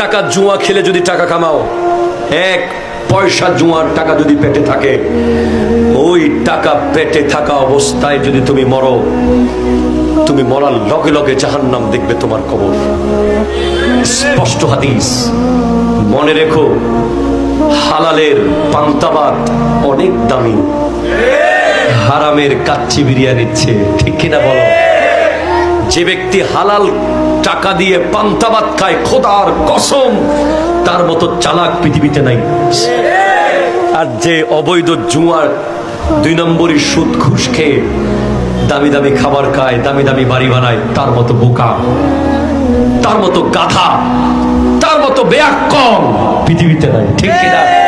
টাকা জুয়া খেলে যদি টাকা কামাও, এক পয়সা জুয়ার টাকা যদি পেটে থাকে, ওই টাকা পেটে থাকা অবস্থায় যদি তুমি মরো, তুমি মরার লগে লগে জাহান্নাম দেখবে তোমার কবর। স্পষ্ট হাদিস। মনে রেখো, হালালের পান্তাবাদ অনেক দামি। হারামের কাচ্চি বিরিয়ানির চেয়ে, ঠিক কিনা বলো? যে ব্যক্তি হালাল টাকা দিয়ে পান্তাবাদ খায়, খোদার কসম, তার মতো চালাক পৃথিবীতে নাই। আর যে অবৈধ জুয়ার দুই নম্বরই সুদ ঘুষ খেয়ে দামি দামি খাবার খায়, দামি দামি বাড়ি বানায়, তার মতো বোকা, তার মতো গাধা, তার মতো বেয়াক্কম পৃথিবীতে নাই। ঠিক কিনা?